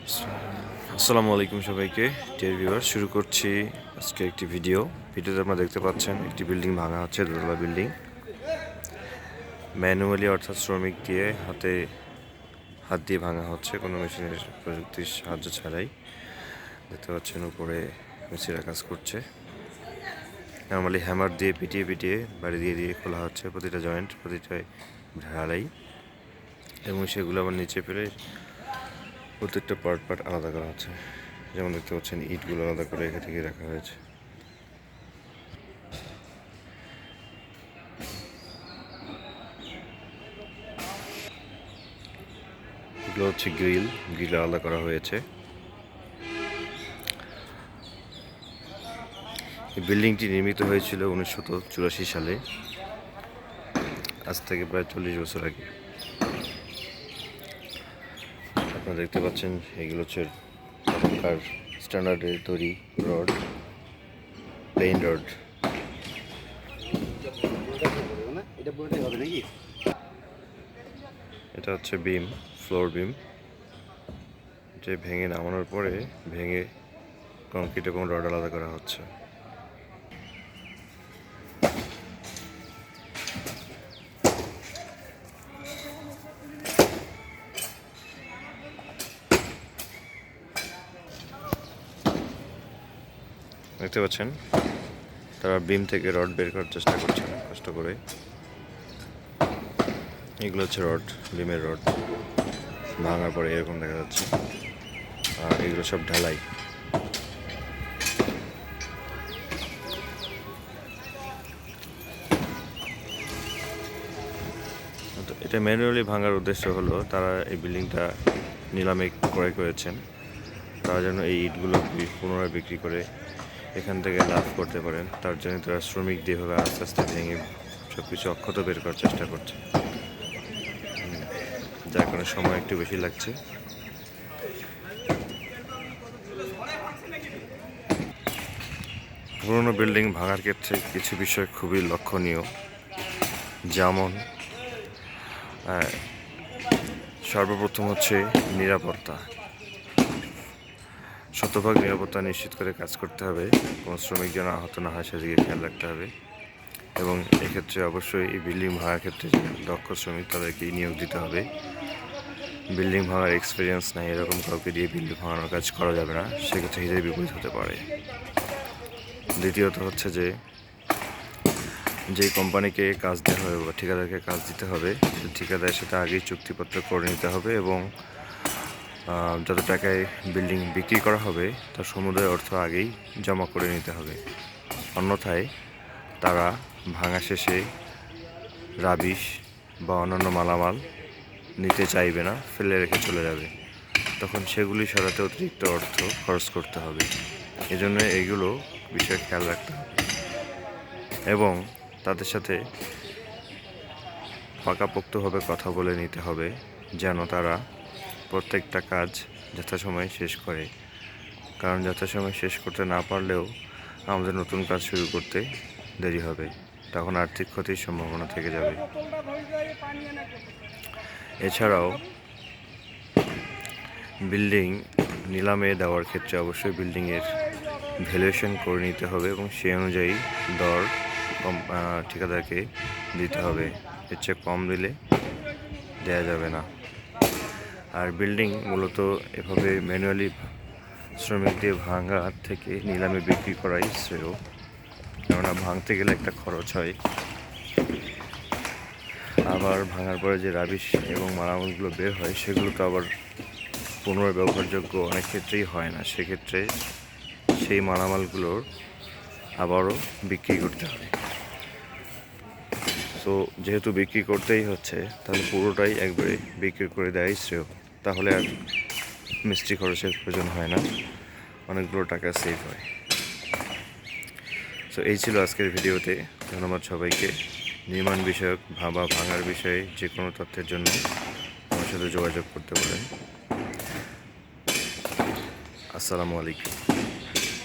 আসসালামু আলাইকুম সবাইকে ডিয়ার ভিউয়ার শুরু করছি আজকে একটি ভিডিও ভিডিওতে আপনারা দেখতে পাচ্ছেন একটি বিল্ডিং ভাঙা হচ্ছে, দোতলা বিল্ডিং ম্যানুয়ালি অর্থাৎ শ্রমিক দিয়ে হাতে হাত দিয়ে ভাঙা হচ্ছে, কোনো মেশিনের প্রযুক্তির সাহায্য ছাড়াই। দেখতে পাচ্ছেন উপরে মিস্ত্রিরা কাজ করছে। নর্মালি হ্যামার দিয়ে পিটিয়ে পিটিয়ে বাড়ি দিয়ে দিয়ে খোলা হচ্ছে, প্রতিটা জয়েন্ট প্রতিটা ঢালাই। এবং সেগুলো আবার নিচে ফেলে প্রত্যেকটা পার্ট পার্ট আলাদা করা হচ্ছে। যেমন দেখতে পাচ্ছেন, ইটগুলো আলাদা করে এখান থেকে রাখা হয়েছে। এগুলো হচ্ছে গ্রিল গ্রিল আলাদা করা হয়েছে। এই বিল্ডিংটি নির্মিত হয়েছিল উনিশশো চুরাশি সালে। আজ থেকে প্রায় চল্লিশ বছর আগে। আপনারা দেখতে পাচ্ছেন, এগুলো হচ্ছে তখনকার স্ট্যান্ডার্ডের তৈরি রড প্লেন রড এটা হচ্ছে বিম ফ্লোর বিম যে ভেঙে নামানোর পরে ভেঙে কংক্রিট এবং রড আলাদা করা হচ্ছে। দেখতে পাচ্ছেন? তারা বিম থেকে রড বের করার চেষ্টা করছেন কষ্ট করে। এগুলো হচ্ছে রড, বিমের রড। ভাঙার পরে এরকম দেখা যাচ্ছে। আর এগুলো সব ঢালাই। এটা ম্যানুয়ালি ভাঙার উদ্দেশ্য হলো, তারা এই বিল্ডিংটা নিলামে ক্রয় করেছেন। তারা যেন এই ইটগুলো পুনরায় বিক্রি করে এখান থেকে লাভ করতে পারেন। তার জন্য তারা শ্রমিক দিয়ে হবে আস্তে আস্তে ভেঙে সব কিছু অক্ষত বের করার চেষ্টা করছে। যার কারণে সময় একটু বেশি লাগছে। পুরনো বিল্ডিং ভাঙার ক্ষেত্রে কিছু বিষয় খুবই লক্ষণীয়। যেমন সর্বপ্রথম হচ্ছে নিরাপত্তা। শতভাগ নিরাপত্তা নিশ্চিত করে কাজ করতে হবে। কোনো শ্রমিক যেন আহত না হয় সেদিকে খেয়াল রাখতে হবে। এবং এক্ষেত্রে অবশ্যই এই বিল্ডিং ভাঙার ক্ষেত্রে যে দক্ষ শ্রমিক তাদেরকে নিয়োগ দিতে হবে। বিল্ডিং ভাঙার এক্সপিরিয়েন্স নাই, এরকম কাউকে দিয়ে বিল্ডিং ভাঙানোর কাজ করা যাবে না, সেক্ষেত্রে হিদের বিপরীত হতে পারে। দ্বিতীয়ত হচ্ছে যে যেই কোম্পানিকে কাজ দেওয়া হবে বা ঠিকাদারকে কাজ দিতে হবে ঠিকাদারের সাথে আগেই চুক্তিপত্র করে নিতে হবে এবং যত টাকায় বিল্ডিং বিক্রি করা হবে, তার সমুদয় অর্থ আগেই জমা করে নিতে হবে। অন্যথায় তারা ভাঙা শেষে রাবিশ বা অন্যান্য মালামাল নিতে চাইবে না, ফেলে রেখে চলে যাবে। তখন সেগুলি সরাতে অতিরিক্ত অর্থ খরচ করতে হবে। এজন্য এইগুলো বিষয়ে খেয়াল রাখতে হবে। এবং তাদের সাথে পাকাপোক্তভাবে কথা বলে নিতে হবে, যেন তারা প্রত্যেকটা কাজ যথাসময়ে শেষ করে। কারণ যথাসময়ে শেষ করতে না পারলেও আমাদের নতুন কাজ শুরু করতে দেরি হবে। তখন আর্থিক ক্ষতির সম্ভাবনা থেকে যাবে। এছাড়াও, বিল্ডিং নিলামে দেওয়ার ক্ষেত্রে অবশ্যই বিল্ডিংয়ের ভ্যালুয়েশন করে নিতে হবে এবং সেই অনুযায়ী দর কম ঠিকাদারকে দিতে হবে। এর চেয়ে কম দিলে দেওয়া যাবে না। আর বিল্ডিং মূলত এভাবে ম্যানুয়ালি শ্রমিক দিয়ে ভাঙা থেকে নিলামে বিক্রি করাই শ্রেয়। কেননা ভাঙতে গেলে একটা খরচ হয়। আবার ভাঙার পরে যে রাবিশ এবং মালামালগুলো বের হয়, সেগুলো তো আবার পুনরায় ব্যবহারযোগ্য অনেক ক্ষেত্রেই হয় না। সেক্ষেত্রে সেই মালামালগুলোর আবারও বিক্রি করতে হয় সো যেহেতু বিক্রি করতেই হচ্ছে, তাহলে পুরোটাই একবারে বিক্রি করে দেয় শ্রেয়। তাহলে আর মিষ্টি খরচের প্রয়োজন হয় না। অনেকগুলো টাকা সেভ হয়। সো এই ছিল আজকের ভিডিওতে। ধন্যবাদ সবাইকে। নির্মাণ বিষয়ক, ভাবা, ভাঙার বিষয়ে যে কোনো তথ্যের জন্য আমার সাথে যোগাযোগ করতে পারেন। আসসালামু আলাইকুম।